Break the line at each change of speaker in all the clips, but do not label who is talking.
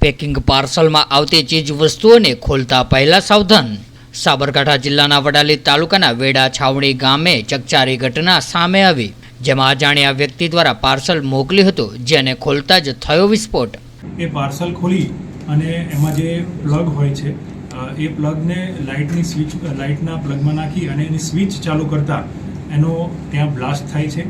Packing પાર્સલમાં આવતી ચીજ વસ્તુઓને ખોલતા પહેલા સાવધાન. સાબરકાંઠા જિલ્લાના વડાલી તાલુકાના વેડા છાવણી ગામે ચકચારી ઘટના સામે આવી, જેમાં અજાણ્યા વ્યક્તિ દ્વારા પાર્સલ મોકલ્યું હતું, જેને ખોલતા જ થયો વિસ્ફોટ.
એ પાર્સલ ખોલી અને એમાં જે પ્લગ હોય છે એ પ્લગને લાઇટની સ્વિચ, લાઇટના પ્લગમાં નાખી અને એની સ્વિચ ચાલુ કરતા એનો ત્યાં બ્લાસ્ટ થાય છે.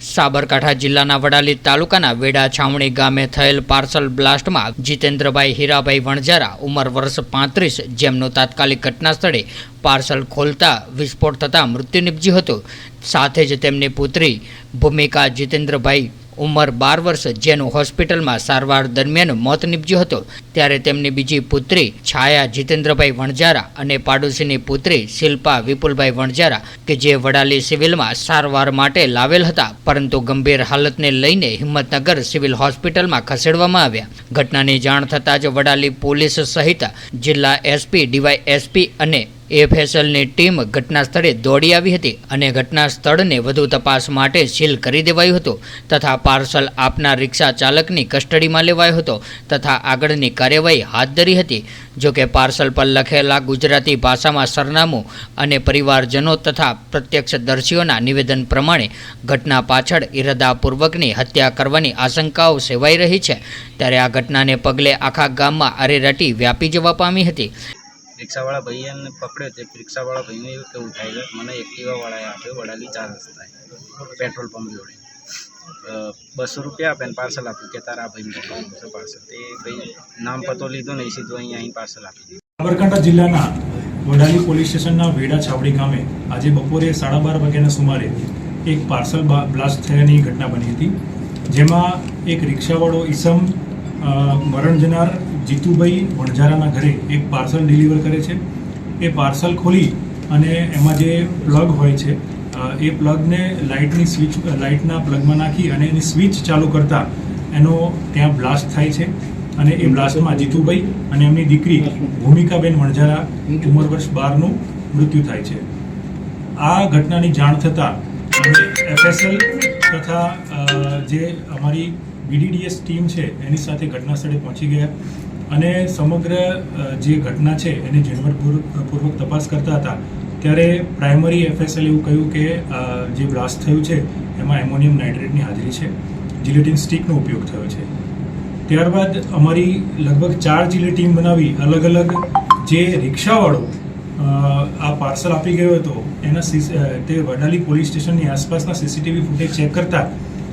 સાબરકાંઠા જિલ્લાના વડાલી તાલુકાના વેડા છાવણી ગામે થયેલ પાર્સલ બ્લાસ્ટમાં જીતેન્દ્રભાઈ હીરાભાઈ વણજારા ઉંમર વર્ષ પાંત્રીસ જેમનું તાત્કાલિક ઘટના સ્થળે પાર્સલ ખોલતા વિસ્ફોટ થતાં મૃત્યુ નિપજ્યું હતું. સાથે જ તેમની પુત્રી ભૂમિકા જીતેન્દ્રભાઈ ઉંમર બાર વર્ષ જેનું હોસ્પિટલમાં સારવાર દરમિયાન મોત નીપજ્યું હતું. ત્યારે તેમની બીજી પુત્રી છાયા જીતેન્દ્રભાઈ વણજારા અને પાડોશીની પુત્રી શિલ્પા વિપુલભાઈ વણજારા કે જે વડાલી સિવિલમાં સારવાર માટે લાવેલ હતા, પરંતુ ગંભીર હાલતને લઈને હિંમતનગર સિવિલ હોસ્પિટલમાં ખસેડવામાં આવ્યા. ઘટનાની જાણ થતાં જ વડાલી પોલીસ સહિત જિલ્લા એસપી, ડીવાય એસપી અને એફએસએલની ટીમ ઘટના સ્થળે દોડી આવી હતી અને ઘટના સ્થળને વધુ તપાસ માટે સીલ કરી દેવાયું હતું તથા પાર્સલ આપનાર રિક્ષા ચાલકની કસ્ટડીમાં લેવાયો હતો તથા આગળની કાર્યવાહી હાથ ધરી હતી. જોકે પાર્સલ પર લખેલા ગુજરાતી ભાષામાં સરનામું અને પરિવારજનો તથા પ્રત્યક્ષદર્શીઓના નિવેદન પ્રમાણે ઘટના પાછળ ઇરાદાપૂર્વકની હત્યા કરવાની આશંકાઓ સેવાઈ રહી છે. ત્યારે આ ઘટનાને પગલે આખા ગામમાં અરેરાટી વ્યાપી જવા પામી હતી.
રિક્ષાવાળા ભાઈને પકડ્યો તે રિક્ષાવાળા ભાઈને એવું કેવું થાય છે મને એક્ટિવાવાળાએ આપ્યો, વડાલી ચાર રસ્તાએ પેટ્રોલ પંપ જોડે. બસો રૂપિયા આપે ને પાર્સલ આપ્યું કે તારા ભાઈ પાર્સલ. તે ભાઈ નામ પતો લીધો નહીં, સીધું અહીંયા અહીં પાર્સલ આપી દીધું.
સાબરકાંઠા જિલ્લાના વડાલી પોલીસ સ્ટેશનના વેડા છાવડી ગામે આજે બપોરે સાડા બાર વાગ્યાના સુમારે એક પાર્સલ બ્લાસ્ટ થયાની ઘટના બની હતી, જેમાં એક રિક્ષાવાળો ઈસમ મરણ જનાર જીતુભાઈ વણઝારાના ઘરે એક પાર્સલ ડિલિવર કરે છે. એ પાર્સલ ખોલી અને એમાં જે પ્લગ હોય છે એ પ્લગને લાઇટની સ્વિચ, લાઇટના પ્લગમાં નાખી અને એની સ્વિચ ચાલુ કરતા એનો ત્યાં બ્લાસ્ટ થાય છે અને એ બ્લાસ્ટમાં જીતુભાઈ અને એમની દીકરી ભૂમિકાબેન વણઝારા ઉંમર વર્ષ બારનું મૃત્યુ થાય છે. આ ઘટનાની જાણ થતાં એફએસએલ તથા જે અમારી બીડીડીએસ ટીમ છે, એની સાથે ઘટના સ્થળે પહોંચી ગયા. અને સમગ્ર જે ઘટના છે એની ઝીણવટપૂર્વક તપાસ કરતા હતા, ત્યારે પ્રાઇમરી એફએસએલ એવું કહ્યું કે જે બ્લાસ્ટ થયું છે એમાં એમોનિયમ નાઇટ્રેટની હાજરી છે, જિલેટિન સ્ટીકનો ઉપયોગ થયો છે. ત્યારબાદ અમારી લગભગ ચાર જીલે ટીમ બનાવી અલગ અલગ જે રિક્ષાવાળો આ પાર્સલ આપી ગયો હતો, એના તે વડાલી પોલીસ સ્ટેશનની આસપાસના સીસીટીવી ફૂટેજ ચેક કરતા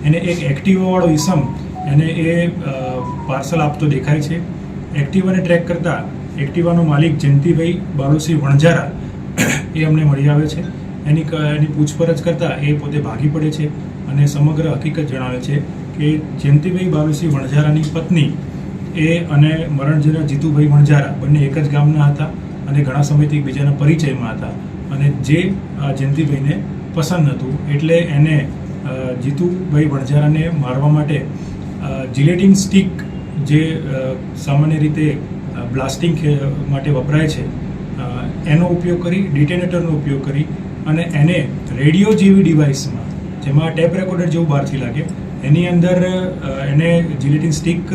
એને એક એક્ટિવાવાળો ઈસમ, એને એ પાર્સલ આપતો દેખાય છે. એક્ટિવાને ટ્રેક કરતા એક્ટિવાનો માલિક જયંતિભાઈ બાલુસિંહ વણઝારા એ અમને મળી આવે છે. એની એની પૂછપરછ કરતાં એ પોતે ભાગી પડે છે અને સમગ્ર હકીકત જણાવે છે કે જયંતિભાઈ બાલુસિંહ વણઝારાની પત્ની એ અને મરણજરા જીતુભાઈ વણઝારા બંને એક જ ગામના હતા અને ઘણા સમયથી એકબીજાના પરિચયમાં હતા અને જે આ જયંતિભાઈને પસંદ હતું એટલે એને જીતુભાઈ વણઝારાને મારવા માટે જિલેટિન સ્ટિક જે સામાન્ય રીતે બ્લાસ્ટિંગ માટે વપરાય છે એનો ઉપયોગ કરી ડિટેનેટરનો ઉપયોગ કરી અને એને રેડિયો જેવી ડિવાઇસમાં જેમાં ટેપ રેકોર્ડર જેવું બહારથી લાગે, એની અંદર એને જિલેટિન સ્ટિક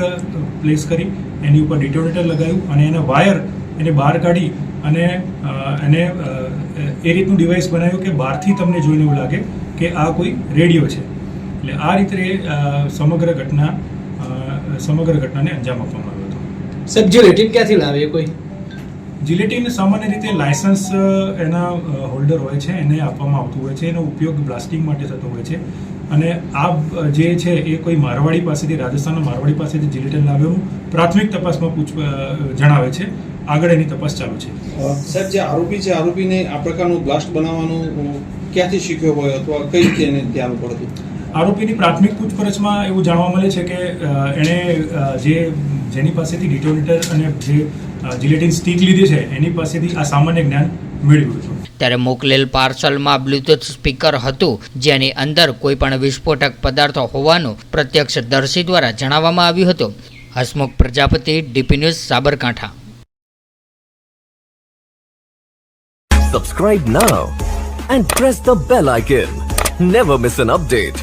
પ્લેસ કરી, એની ઉપર ડિટોનેટર લગાવ્યું અને એના વાયર એને બહાર કાઢી અને એને એ રીતનું ડિવાઇસ બનાવ્યું કે બહારથી તમને જોઈને એવું લાગે કે આ કોઈ રેડિયો છે. એટલે આ રીતે સમગ્ર ઘટના સમગ્ર ઘટનાને અંજામ આપવામાં આવ્યો હતો.
સાહેબ જિલેટિન ક્યાંથી લાવે કોઈ?
જિલેટિન સામાન્ય રીતે લાયસન્સ એના હોલ્ડર હોય છે એને આપવામાં આવતું હોય છે એનો ઉપયોગ બ્લાસ્ટિંગ માટે થતો હોય છે. અને આ જે છે એ કોઈ મારવાડી પાસેથી રાજસ્થાનના મારવાડી પાસેથી જિલેટિન લાવ્યું પ્રાથમિક તપાસમાં પૂછ જણાવે છે. આગળ એની તપાસ ચાલુ છે.
સાહેબ જે આરોપી છે આરોપીને આ પ્રકારનું બ્લાસ્ટ બનાવવાનું ક્યાંથી શીખ્યો હોય અથવા કઈ રીતે એને ધ્યાન પડતું?
આરોપીની પ્રાથમિક પૂછપરછમાં એવું જાણવા મળે છે કે એણે જે જેની પાસેથી ડિટોનેટર અને જે જિલેટિન સ્ટીક લીધી છે એની પાસેથી આ સામાન્ય જ્ઞાન મેળવ્યું હતું
ત્યારે મોકલેલ પાર્સલમાં બ્લૂટૂથ સ્પીકર હતું જેની અંદર કોઈ પણ વિસ્ફોટક પદાર્થો હોવાનું પ્રત્યક્ષદર્શી દ્વારા જણાવવામાં આવ્યું હતું Hasmukh Prajapati DP news Sabarkantha
Subscribe now and press the bell icon. Never miss an update.